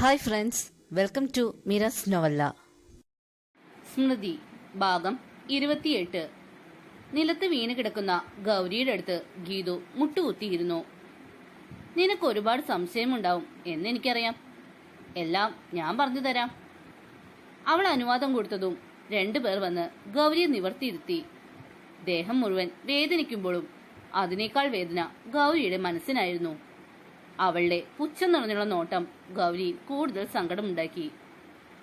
Hi friends welcome to മിറസ് novella Smriti ഭാഗം ഇരുപത്തിയെട്ട്. നിലത്ത് വീണ് കിടക്കുന്ന ഗൗരിയുടെ അടുത്ത് ഗീതു മുട്ടുകുത്തിയിരുന്നു. നിനക്ക് ഒരുപാട് സംശയമുണ്ടാവും എന്ന് എനിക്കറിയാം. എല്ലാം ഞാൻ പറഞ്ഞു തരാം. അവൾ അനുവാദം കൊടുത്തതും രണ്ടുപേർ വന്ന് ഗൗരിയെ നിവർത്തിയിരുത്തി. ദേഹം മുഴുവൻ വേദനിക്കുമ്പോഴും അതിനേക്കാൾ വേദന ഗൗരിയുടെ മനസ്സിനായിരുന്നു. അവളുടെ പുച്ഛം നിറഞ്ഞുള്ള നോട്ടം ഗൗരി കൂടുതൽ സങ്കടമുണ്ടാക്കി.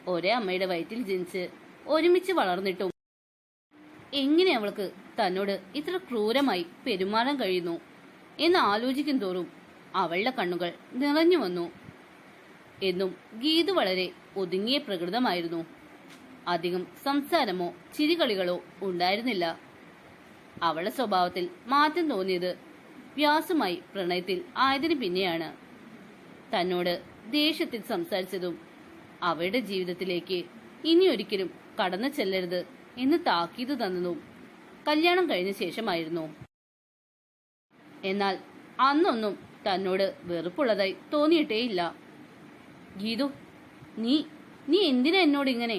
ഒരേ അമ്മയുടെ വയറ്റിൽ ജനിച്ച് ഒരുമിച്ച് വളർന്നിട്ടും എങ്ങനെ അവൾക്ക് തന്നോട് ഇത്ര ക്രൂരമായി പെരുമാറാൻ കഴിയുന്നു എന്ന് ആലോചിക്കും തോറും അവളുടെ കണ്ണുകൾ നിറഞ്ഞു വന്നു. എന്നും ഗീതു വളരെ ഒതുങ്ങിയ പ്രകൃതമായിരുന്നു. അധികം സംസാരമോ ചിരികളികളോ ഉണ്ടായിരുന്നില്ല. അവളുടെ സ്വഭാവത്തിൽ മാറ്റം തോന്നിയത് വ്യാസുമായി പ്രണയത്തിൽ ആയതിനു പിന്നെയാണ്. തന്നോട് ദേഷ്യത്തിൽ സംസാരിച്ചതും അവരുടെ ജീവിതത്തിലേക്ക് ഇനിയൊരിക്കലും കടന്നു ചെല്ലരുത് എന്ന് താക്കീത് തന്നതും കല്യാണം കഴിഞ്ഞ ശേഷമായിരുന്നു. എന്നാൽ അന്നൊന്നും തന്നോട് വെറുപ്പുള്ളതായി തോന്നിയിട്ടേയില്ല. ഗീതു നീ നീ എന്തിനാ എന്നോട് ഇങ്ങനെ?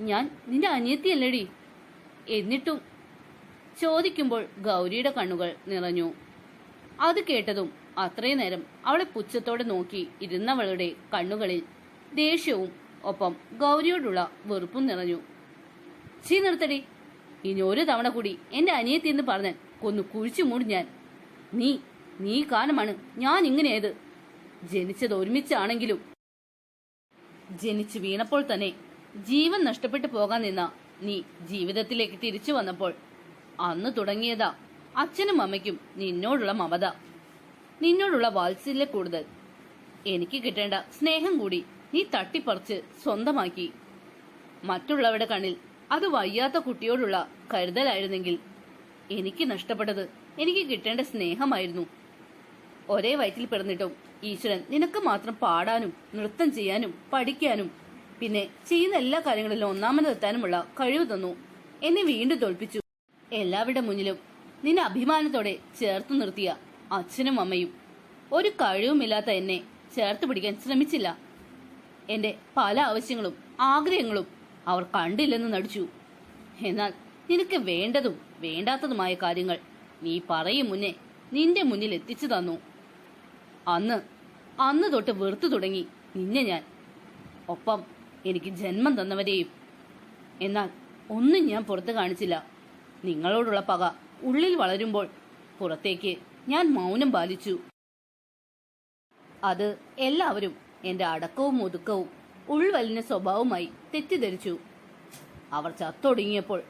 ഞാൻ നിന്റെ അനിയത്തിയല്ലടി. എന്നിട്ടും ചോദിക്കുമ്പോൾ ഗൗരിയുടെ കണ്ണുകൾ നിറഞ്ഞു. അത് കേട്ടതും അത്രയും നേരം അവളെ പുച്ഛത്തോടെ നോക്കി ഇരുന്നവളുടെ കണ്ണുകളിൽ ദേഷ്യവും ഒപ്പം ഗൗരിയോടുള്ള വെറുപ്പും നിറഞ്ഞു. ചീ നിർത്തടി. ഇനി ഒരു തവണ കൂടി എന്റെ അനിയത്തി എന്ന് പറഞ്ഞാൽ കൊന്നു കുഴിച്ചു മൂടി ഞാൻ. നീ നീ കാരണമാണ് ഞാൻ ഇങ്ങനെയത്. ജനിച്ചത് ഒരുമിച്ചാണെങ്കിലും ജനിച്ചു വീണപ്പോൾ തന്നെ ജീവൻ നഷ്ടപ്പെട്ടു പോകാൻ നിന്ന നീ ജീവിതത്തിലേക്ക് തിരിച്ചു വന്നപ്പോൾ അന്ന് തുടങ്ങിയതാ അച്ഛനും അമ്മയ്ക്കും നിന്നോടുള്ള മമത. നിന്നോടുള്ള വാത്സല്യ കൂടുതൽ. എനിക്ക് കിട്ടേണ്ട സ്നേഹം കൂടി നീ തട്ടിപ്പറിച്ച് സ്വന്തമാക്കി. മറ്റുള്ളവരുടെ കണ്ണിൽ അത് വയ്യാത്ത കുട്ടിയോടുള്ള കരുതലായിരുന്നെങ്കിൽ എനിക്ക് നഷ്ടപ്പെട്ടത് എനിക്ക് കിട്ടേണ്ട സ്നേഹമായിരുന്നു. ഒരേ വയറ്റിൽ പിറന്നിട്ടും ഈശ്വരൻ നിനക്ക് മാത്രം പാടാനും നൃത്തം ചെയ്യാനും പഠിക്കാനും പിന്നെ ചെയ്യുന്ന എല്ലാ കാര്യങ്ങളിലും ഒന്നാമതെത്താനുമുള്ള കഴിവ് തന്നു. എന്നെ വീണ്ടും തോൽപ്പിച്ചു. എല്ലാവരുടെ മുന്നിലും നിന്നെ അഭിമാനത്തോടെ ചേർത്ത് നിർത്തിയ അച്ഛനും അമ്മയും ഒരു കഴിവുമില്ലാത്ത എന്നെ ചേർത്ത് പിടിക്കാൻ ശ്രമിച്ചില്ല. എന്റെ പല ആവശ്യങ്ങളും ആഗ്രഹങ്ങളും അവർ കണ്ടില്ലെന്ന് നടിച്ചു. എന്നാൽ നിനക്ക് വേണ്ടതും വേണ്ടാത്തതുമായ കാര്യങ്ങൾ നീ പറയും മുന്നേ നിന്റെ മുന്നിൽ എത്തിച്ചു തന്നു. അന്ന് അന്ന് തൊട്ട് വെറുത്തു തുടങ്ങി നിന്നെ ഞാൻ. ഒപ്പം എനിക്ക് ജന്മം തന്നവരെയും. എന്നാൽ ഒന്നും ഞാൻ പുറത്ത് കാണിച്ചില്ല. നിങ്ങളോടുള്ള പക ഉള്ളിൽ വളരുമ്പോൾ പുറത്തേക്ക് ഞാൻ മൗനം പാലിച്ചു. അത് എല്ലാവരും എന്റെ അടക്കവും ഒതുക്കവും ഉൾവലിഞ്ഞ സ്വഭാവമായി തെറ്റിദ്ധരിച്ചു. അവർ ചത്തൊടുങ്ങിയപ്പോൾ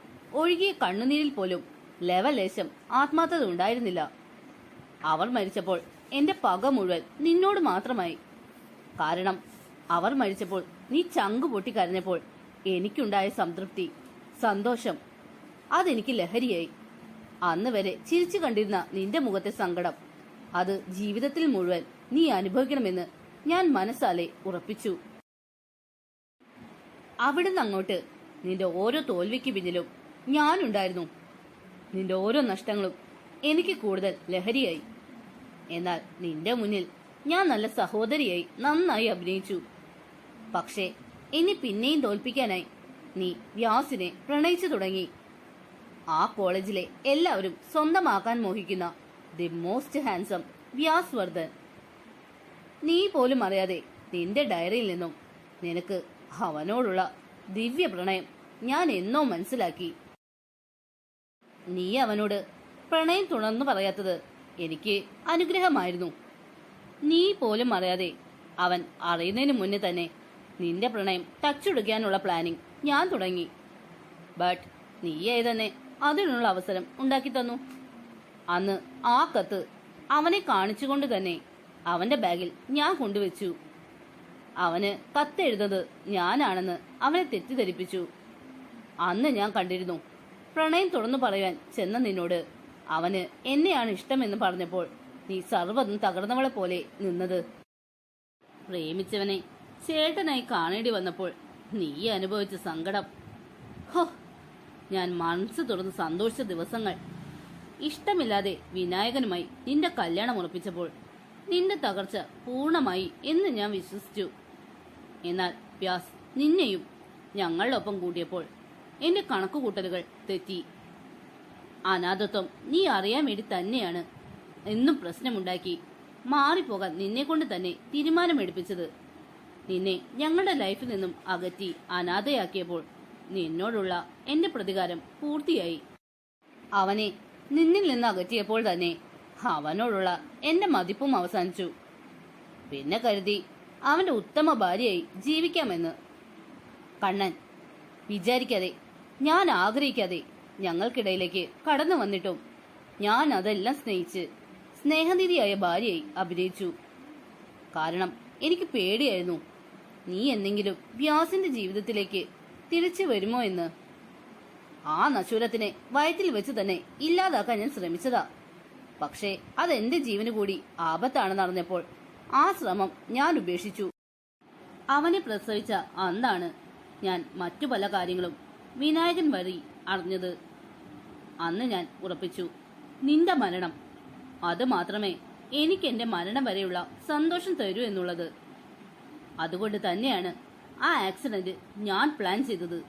ഒഴുകിയ കണ്ണുനീരിൽ പോലും ലവലേശം ആത്മാർത്ഥത ഉണ്ടായിരുന്നില്ല. അവർ മരിച്ചപ്പോൾ എന്റെ പക മുഴുവൻ നിന്നോട് മാത്രമായി. കാരണം അവർ മരിച്ചപ്പോൾ നീ ചങ്കു പൊട്ടി കരഞ്ഞപ്പോൾ എനിക്കുണ്ടായ സംതൃപ്തി സന്തോഷം അതെനിക്ക് ലഹരിയായി. അന്ന് വരെ ചിരിച്ചു കണ്ടിരുന്ന നിന്റെ മുഖത്തെ സങ്കടം. അത് ജീവിതത്തിൽ മുഴുവൻ നീ അനുഭവിക്കണമെന്ന് ഞാൻ മനസ്സാലെ ഉറപ്പിച്ചു. അവിടുന്ന് അങ്ങോട്ട് നിന്റെ ഓരോ തോൽവിക്ക് പിന്നിലും ഞാനുണ്ടായിരുന്നു. നിന്റെ ഓരോ നഷ്ടങ്ങളും എനിക്ക് കൂടുതൽ ലഹരിയായി. എന്നാൽ നിന്റെ മുന്നിൽ ഞാൻ നല്ല സഹോദരിയായി നന്നായി അഭിനയിച്ചു. പക്ഷേ ഇനി പിന്നെയും തോൽപ്പിക്കാനായി നീ വ്യാസിനെ പ്രണയിച്ചു തുടങ്ങി. ആ കോളേജിലെ എല്ലാവരും സ്വന്തമാക്കാൻ മോഹിക്കുന്ന the most handsome Vyas Vardhan നീ പോലും അറിയാതെ നിന്റെ ഡയറിയിൽ നിന്നും നിനക്ക് അവനോടുള്ള ദിവ്യ പ്രണയം ഞാൻ എന്നോ മനസ്സിലാക്കി. നീ അവനോട് പ്രണയം തുണർന്നു പറയാത്തത് എനിക്ക് അനുഗ്രഹമായിരുന്നു. നീ പോലും അറിയാതെ അവൻ അറിയുന്നതിന് മുന്നേ തന്നെ നിന്റെ പ്രണയം ടച്ചുടുക്കാനുള്ള പ്ലാനിങ് ഞാൻ തുടങ്ങി. ബട്ട് നീയായി തന്നെ അതിനുള്ള അവസരം ഉണ്ടാക്കി തന്നു. അന്ന് ആ കത്ത് അവനെ കാണിച്ചുകൊണ്ട് തന്നെ അവന്റെ ബാഗിൽ ഞാൻ കൊണ്ടുവച്ചു. അവന് കത്തെഴുതുന്നത് ഞാനാണെന്ന് അവനെ തെറ്റിദ്ധരിപ്പിച്ചു. അന്ന് ഞാൻ കണ്ടിരുന്നു പ്രണയം തുറന്നു പറയാൻ ചെന്ന നിന്നോട് അവന് എന്നെയാണ് ഇഷ്ടമെന്ന് പറഞ്ഞപ്പോൾ നീ സർവതും തകർന്നവളെ പോലെ നിന്നത്. പ്രേമിച്ചവനെ ചേട്ടനായി കാണേണ്ടി വന്നപ്പോൾ നീ അനുഭവിച്ച സങ്കടം. ഹോ ഞാൻ മനസ്സ് തുറന്ന് സന്തോഷിച്ച ദിവസങ്ങൾ. ഇഷ്ടമില്ലാതെ വിനായകനുമായി നിന്റെ കല്യാണം ഉറപ്പിച്ചപ്പോൾ നിന്റെ തകർച്ച പൂർണമായി എന്ന് ഞാൻ വിശ്വസിച്ചു. എന്നാൽ വ്യാസ് നിന്നെയും ഞങ്ങളുടെ ഒപ്പം കൂട്ടിയപ്പോൾ എന്റെ കണക്കുകൂട്ടലുകൾ തെറ്റി. അനാഥത്വം നീ അറിയാൻ വേണ്ടി തന്നെയാണ് എന്നും പ്രശ്നമുണ്ടാക്കി മാറിപ്പോകാൻ നിന്നെ കൊണ്ട് തന്നെ തീരുമാനമെടുപ്പിച്ചത്. നിന്നെ ഞങ്ങളുടെ ലൈഫിൽ നിന്നും അകറ്റി അനാഥയാക്കിയപ്പോൾ നിന്നോടുള്ള എന്റെ പ്രതികാരം പൂർത്തിയായി. അവനെ നിന്നിൽ നിന്ന് അകറ്റിയപ്പോൾ തന്നെ അവനോടുള്ള എന്റെ മതിപ്പും അവസാനിച്ചു. പിന്നെ കരുതി അവന്റെ ഉത്തമ ഭാര്യയായി ജീവിക്കാമെന്ന്. കണ്ണൻ വിചാരിക്കാതെ ഞാൻ ആഗ്രഹിക്കാതെ ഞങ്ങൾക്കിടയിലേക്ക് കടന്നു വന്നിട്ടും ഞാൻ അതെല്ലാം സ്നേഹിച്ച് സ്നേഹനിധിയായ ഭാര്യയായി അഭിനയിച്ചു. കാരണം എനിക്ക് പേടിയായിരുന്നു. നീ എന്തെങ്കിലും വ്യാസിന്റെ ജീവിതത്തിലേക്ക് തിരിച്ചു വരുമോ എന്ന്? ആ നശൂരത്തിനെ വയറ്റിൽ വെച്ച് തന്നെ ഇല്ലാതാക്കാൻ ഞാൻ ശ്രമിച്ചതാ. പക്ഷേ അതെന്റെ ജീവന് കൂടി ആപത്താണെന്ന് അറിഞ്ഞപ്പോൾ ആ ശ്രമം ഞാൻ ഉപേക്ഷിച്ചു. അവനെ പ്രസവിച്ച അന്നാണ് ഞാൻ മറ്റു പല കാര്യങ്ങളും വിനായകൻ വഴി അറിഞ്ഞത്. അന്ന് ഞാൻ ഉറപ്പിച്ചു നിന്റെ മരണം അത് മാത്രമേ എനിക്ക് എന്റെ മരണം വരെയുള്ള സന്തോഷം തരൂ എന്നുള്ളത്. അതുകൊണ്ട് തന്നെയാണ് ആ ആക്സിഡന്റ് ഞാൻ പ്ലാൻ ചെയ്തത്.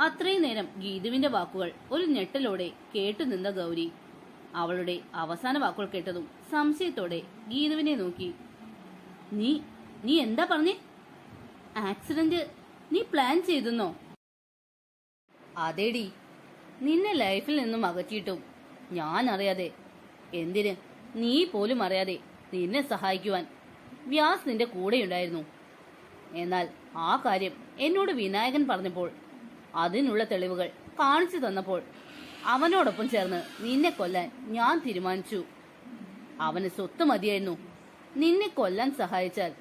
അത്രയും നേരം ഗീതുവിന്റെ വാക്കുകൾ ഒരു ഞെട്ടലോടെ കേട്ടുനിന്ന ഗൗരി. അവളുടെ അവസാന വാക്കുകൾ കേട്ടതും സംശയത്തോടെ ഗീതുവിനെ നോക്കി. നീ നീ എന്താ പറഞ്ഞേ? ആക്സിഡന്റ് നീ പ്ലാൻ ചെയ്തെന്നോ? അതേടി. നിന്നെ ലൈഫിൽ നിന്നും അകറ്റിയിട്ടും ഞാൻ അറിയാതെ. എന്തിന് നീ പോലും അറിയാതെ നിന്നെ സഹായിക്കുവാൻ വ്യാസ് നിന്റെ കൂടെയുണ്ടായിരുന്നു. എന്നാൽ ആ കാര്യം എന്നോട് വിനായകൻ പറഞ്ഞപ്പോൾ അതിനുള്ള തെളിവുകൾ കാണിച്ചു തന്നപ്പോൾ അവനോടൊപ്പം ചേർന്ന് നിന്നെ കൊല്ലാൻ ഞാൻ തീരുമാനിച്ചു. അവന് സ്വത്ത് മതിയായിരുന്നു. നിന്നെ കൊല്ലാൻ സഹായിച്ചാൽ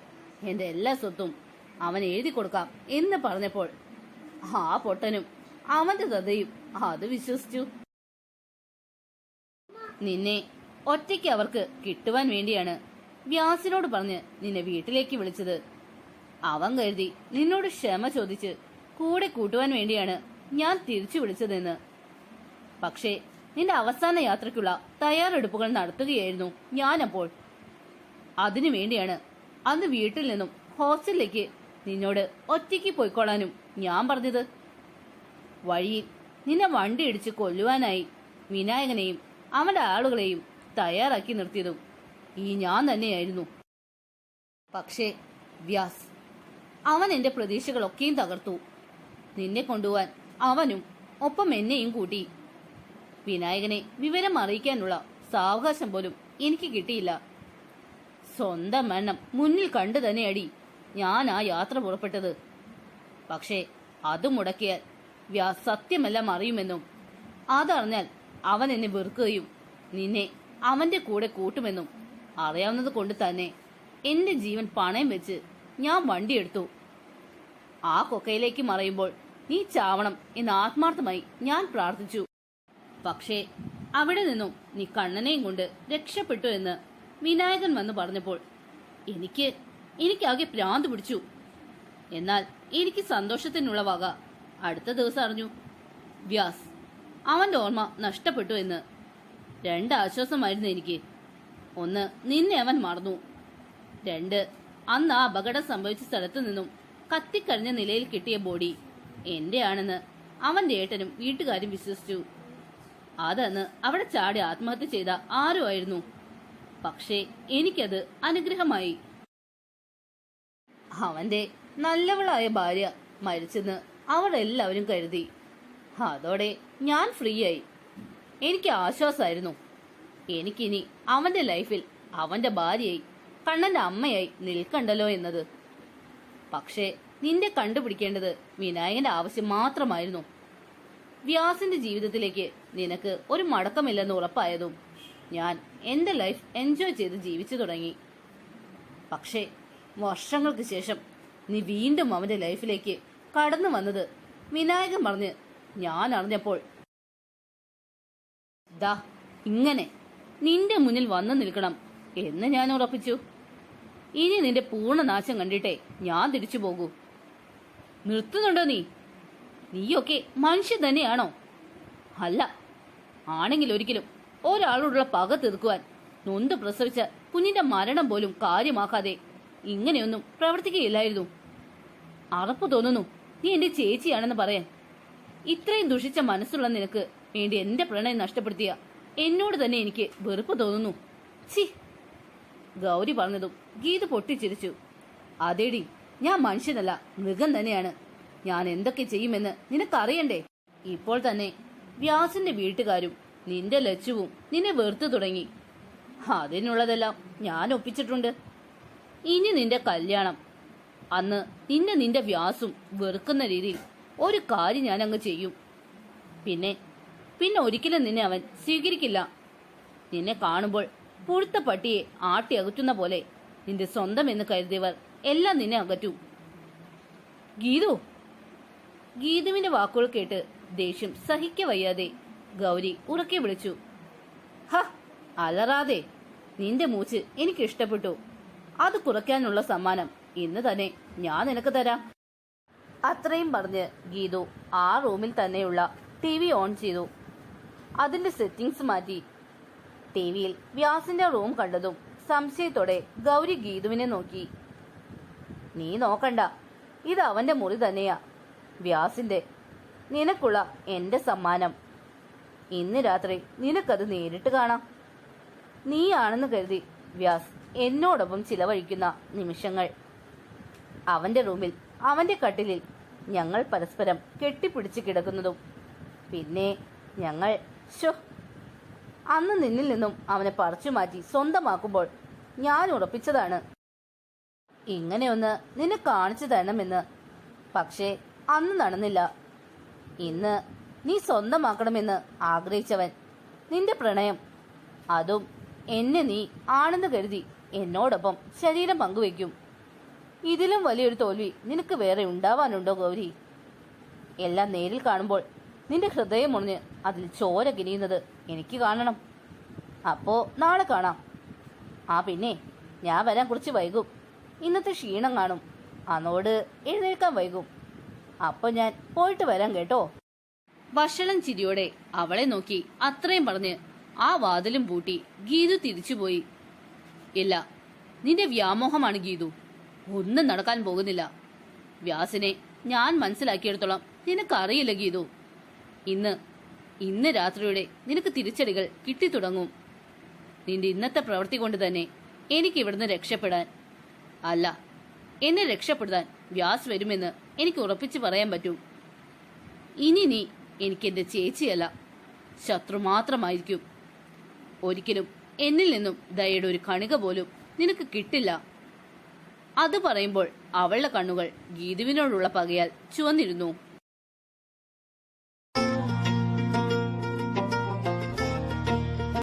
എന്റെ എല്ലാ സ്വത്തും അവൻ എഴുതി കൊടുക്കാം എന്ന് പറഞ്ഞപ്പോൾ ആ പൊട്ടനും അവന്റെ തതയും അത് വിശ്വസിച്ചു. നിന്നെ ഒറ്റയ്ക്ക് അവർക്ക് കിട്ടുവാൻ വേണ്ടിയാണ് വ്യാസിനോട് പറഞ്ഞ് നിന്നെ വീട്ടിലേക്ക് വിളിച്ചത്. അവൻ കരുതി നിന്നോട് ക്ഷമ ചോദിച്ച് കൂടെ കൂട്ടുവാൻ വേണ്ടിയാണ് ഞാൻ തിരിച്ചു വിളിച്ചതെന്ന്. പക്ഷേ നിന്റെ അവസാന യാത്രയ്ക്കുള്ള തയ്യാറെടുപ്പുകൾ നടത്തുകയായിരുന്നു ഞാനപ്പോൾ. അതിനു വേണ്ടിയാണ് അന്ന് വീട്ടിൽ നിന്നും ഹോസ്റ്റലിലേക്ക് നിന്നോട് ഒറ്റയ്ക്ക് പോയിക്കൊള്ളാനും ഞാൻ പറഞ്ഞത്. വഴിയിൽ നിന്നെ വണ്ടി ഇടിച്ച് കൊല്ലുവാനായി വിനായകനെയും അവന്റെ ആളുകളെയും തയ്യാറാക്കി നിർത്തിയതും ഈ ഞാൻ തന്നെയായിരുന്നു. പക്ഷേ വ്യാസ് അവൻ എന്റെ പ്രതീക്ഷകളൊക്കെയും തകർത്തു. നിന്നെ കൊണ്ടുപോവാൻ അവനും ഒപ്പം എന്നെയും കൂട്ടി. വിനായകനെ വിവരം അറിയിക്കാനുള്ള സാവകാശം പോലും എനിക്ക് കിട്ടിയില്ല. സ്വന്തം മരണം മുന്നിൽ കണ്ടു തന്നെയടി ഞാൻ ആ യാത്ര പുറപ്പെട്ടത്. പക്ഷേ അത് മുടക്കിയാൽ വ്യാ സത്യമെല്ലാം അറിയുമെന്നും. അതറിഞ്ഞാൽ അവൻ എന്നെ വെറുക്കുകയും നിന്നെ അവന്റെ കൂടെ കൂട്ടുമെന്നും അറിയാവുന്നത് കൊണ്ട് തന്നെ എന്റെ ജീവൻ പണയം വെച്ച് ഞാൻ വണ്ടിയെടുത്തു ആ കൊക്കയിലേക്ക് മറയുമ്പോൾ നീ ചാവണം എന്ന് ആത്മാർത്ഥമായി ഞാൻ പ്രാർത്ഥിച്ചു. പക്ഷേ അവിടെ നിന്നും നീ കണ്ണനെയും കൊണ്ട് രക്ഷപ്പെട്ടു എന്ന് വിനായകൻ വന്ന് പറഞ്ഞപ്പോൾ എനിക്ക് എനിക്കാകെ ഭ്രാന്ത് പിടിച്ചു. എന്നാൽ എനിക്ക് സന്തോഷത്തിനുള്ള വക അടുത്ത ദിവസം അറിഞ്ഞു. വ്യാസ് അവന്റെ ഓർമ്മ നഷ്ടപ്പെട്ടു എന്ന് രണ്ട് ആശ്വാസമായിരുന്നു എനിക്ക്. ഒന്ന് നിന്നെ അവൻ മറന്നു. രണ്ട് അന്ന് ആ അപകടം സംഭവിച്ച സ്ഥലത്തു നിന്നും കത്തിക്കഴിഞ്ഞ നിലയിൽ കിട്ടിയ ബോഡി എന്റെ ആണെന്ന് അവന്റെ ഏട്ടനും വീട്ടുകാരും വിശ്വസിച്ചു. അതന്ന് അവിടെ ചാടി ആത്മഹത്യ ചെയ്ത ആരും ആയിരുന്നു? പക്ഷേ എനിക്കത് അനുഗ്രഹമായി. അവന്റെ നല്ലവളായ ഭാര്യ മരിച്ചെന്ന് അവർ എല്ലാവരും കരുതി. അതോടെ ഞാൻ ഫ്രീ ആയി എനിക്ക് ആശ്വാസമായിരുന്നു എനിക്കിനി അവന്റെ ലൈഫിൽ അവന്റെ ഭാര്യയായി കണ്ണന്റെ അമ്മയായി നിൽക്കണ്ടല്ലോ എന്നത്. പക്ഷേ നിന്റെ കണ്ടുപിടിക്കേണ്ടത് വിനായകന്റെ ആവശ്യം മാത്രമായിരുന്നു. വ്യാസിന്റെ ജീവിതത്തിലേക്ക് നിനക്ക് ഒരു മടക്കമില്ലെന്ന് ഉറപ്പായതും ഞാൻ എന്റെ ലൈഫ് എൻജോയ് ചെയ്ത് ജീവിച്ചു തുടങ്ങി. പക്ഷേ വർഷങ്ങൾക്ക് ശേഷം നീ വീണ്ടും അവന്റെ ലൈഫിലേക്ക് കടന്നു വന്നത് വിനായകൻ പറഞ്ഞ് ഞാൻ അറിഞ്ഞപ്പോൾ ദാ ഇങ്ങനെ നിന്റെ മുന്നിൽ വന്നു നിൽക്കണം എന്ന് ഞാൻ ഉറപ്പിച്ചു. ഇനി നിന്റെ പൂർണനാശം കണ്ടിട്ടേ ഞാൻ തിരിച്ചു പോകൂ. നിർത്തുന്നുണ്ടോ നീ? നീയൊക്കെ മനുഷ്യൻ തന്നെയാണോ? അല്ല ആണെങ്കിൽ ഒരിക്കലും ഒരാളോടുള്ള പക തീർക്കുവാൻ നൊന്ത് പ്രസവിച്ച കുഞ്ഞിന്റെ മരണം പോലും കാര്യമാക്കാതെ ഇങ്ങനെയൊന്നും പ്രവർത്തിക്കുകയില്ലായിരുന്നു. അറപ്പ് തോന്നുന്നു നീ എന്റെ ചേച്ചിയാണെന്ന് പറയാൻ. ഇത്രയും ദുഷിച്ച മനസ്സുള്ള നിനക്ക് വേണ്ടി എന്റെ പ്രണയം നഷ്ടപ്പെടുത്തിയ എന്നോട് തന്നെ എനിക്ക് വെറുപ്പ് തോന്നുന്നു. ഗൗരി പറഞ്ഞതും ഗീത പൊട്ടിച്ചിരിച്ചു. അതേടി ഞാൻ മനുഷ്യനല്ല മൃഗം തന്നെയാണ്. ഞാൻ എന്തൊക്കെ ചെയ്യുമെന്ന് നിനക്കറിയണ്ടേ? ഇപ്പോൾ തന്നെ വ്യാസിന്റെ വീട്ടുകാരും നിന്റെ ലച്ചുവും നിന്നെ വെറുത്തു തുടങ്ങി. അതിനുള്ളതെല്ലാം ഞാൻ ഒപ്പിച്ചിട്ടുണ്ട്. ഇനി നിന്റെ കല്യാണം. അന്ന് നിന്നെ നിന്റെ വ്യാസും വെറുക്കുന്ന രീതിയിൽ ഒരു കാര്യം ഞാൻ അങ്ങ് ചെയ്യും. പിന്നെ പിന്നെ ഒരിക്കലും നിന്നെ അവൻ സ്വീകരിക്കില്ല. നിന്നെ കാണുമ്പോൾ പുഴുത്ത പട്ടിയെ ആട്ടി അകറ്റുന്ന പോലെ നിന്റെ സ്വന്തം എന്ന് കരുതിയവർ എല്ലാം നിന്നെ അകറ്റും. ഗീതു ഗീതുവിന്റെ വാക്കുകൾ കേട്ട് ദേഷ്യം സഹിക്ക വയ്യാതെ ഗൗരി ഉറക്കെ വിളിച്ചു. ഹ അലറാതെ നിന്റെ മൂച്ച് എനിക്ക് ഇഷ്ടപ്പെട്ടു. അത് കുറയ്ക്കാനുള്ള സമ്മാനം ഇന്ന് തന്നെ ഞാൻ നിനക്ക് തരാം. അത്രയും പറഞ്ഞ് ഗീതു ആ റൂമിൽ തന്നെയുള്ള ടി വി ഓൺ ചെയ്തു. അതിന്റെ സെറ്റിംഗ്സ് മാറ്റി ടി വിയിൽ വ്യാസിന്റെ റൂം കണ്ടതും സംശയത്തോടെ ഗൗരി ഗീതുവിനെ നോക്കി. നീ നോക്കണ്ട. ഇത് അവന്റെ മുറി തന്നെയാ. വ്യാസിന്റെ. നിനക്കുള്ള എന്റെ സമ്മാനം. ഇന്ന് രാത്രി നിനക്കത് നേരിട്ട് കാണാം. നീയാണെന്ന് കരുതി വ്യാസ് എന്നോടൊപ്പം ചിലവഴിക്കുന്ന നിമിഷങ്ങൾ. അവന്റെ റൂമിൽ അവന്റെ കട്ടിലിൽ ഞങ്ങൾ പരസ്പരം കെട്ടിപ്പിടിച്ച് കിടക്കുന്നതും. പിന്നെ ഞങ്ങൾ ശോ അന്ന് നിന്നിൽ നിന്നും അവനെ പറിച്ചു മാറ്റി സ്വന്തമാക്കുമ്പോൾ ഞാൻ ഉറപ്പിച്ചതാണ്. ഇങ്ങനെയൊന്ന് നിന്നെ കാണിച്ചു തരണമെന്ന്. പക്ഷേ അന്ന് നടന്നില്ല. ഇന്ന് നീ സ്വന്തമാക്കണമെന്ന് ആഗ്രഹിച്ചവൻ നിന്റെ പ്രണയം. അതും എന്നെ നീ ആണെന്ന് കരുതി എന്നോടൊപ്പം ശരീരം പങ്കുവെക്കും ഇതിലും വലിയൊരു തോൽവി നിനക്ക് വേറെ ഉണ്ടാവാനുണ്ടോ ഗൗരി? എല്ലാം നേരിൽ കാണുമ്പോൾ നിന്റെ ഹൃദയം മുറിഞ്ഞ് അതിൽ ചോര കിനിയുന്നത് എനിക്ക് കാണണം. അപ്പോ നാളെ കാണാം. ആ പിന്നെ ഞാൻ വരാൻ കുറച്ച് വൈകും. ഇന്നത്തെ ക്ഷീണം കാണും. അന്നോട് എഴുന്നേൽക്കാൻ വൈകും. അപ്പൊ ഞാൻ പോയിട്ട് വരാം കേട്ടോ. വഷളം ചിരിയോടെ അവളെ നോക്കി അത്രയും പറഞ്ഞ് ആ വാതിലും പൂട്ടി ഗീതു തിരിച്ചുപോയി ഇല്ല നിന്റെ വ്യാമോഹമാണ് ഗീതു. ഒന്നും നടക്കാൻ പോകുന്നില്ല. വ്യാസിനെ ഞാൻ മനസ്സിലാക്കിയെടുത്തോളം നിനക്കറിയില്ല ഗീതു. ഇന്ന് ഇന്ന് രാത്രിയോടെ നിനക്ക് തിരിച്ചടികൾ കിട്ടിത്തുടങ്ങും. നിന്റെ ഇന്നത്തെ പ്രവൃത്തി കൊണ്ട് തന്നെ എനിക്ക് ഇവിടുന്ന് രക്ഷപ്പെടാൻ. അല്ല എന്നെ രക്ഷപ്പെടുത്താൻ വ്യാസ് വരുമെന്ന് എനിക്ക് ഉറപ്പിച്ചു പറയാൻ പറ്റും. ഇനി നീ എനിക്ക് എന്റെ ചേച്ചിയല്ല ശത്രു മാത്രമായിരിക്കും. ഒരിക്കലും എന്നിൽ നിന്നും ദയയുടെ ഒരു കണിക പോലും നിനക്ക് കിട്ടില്ല. അത് പറയുമ്പോൾ അവളുടെ കണ്ണുകൾ ഗീതുവിനോടുള്ള പകയാൽ ചുവന്നിരുന്നു.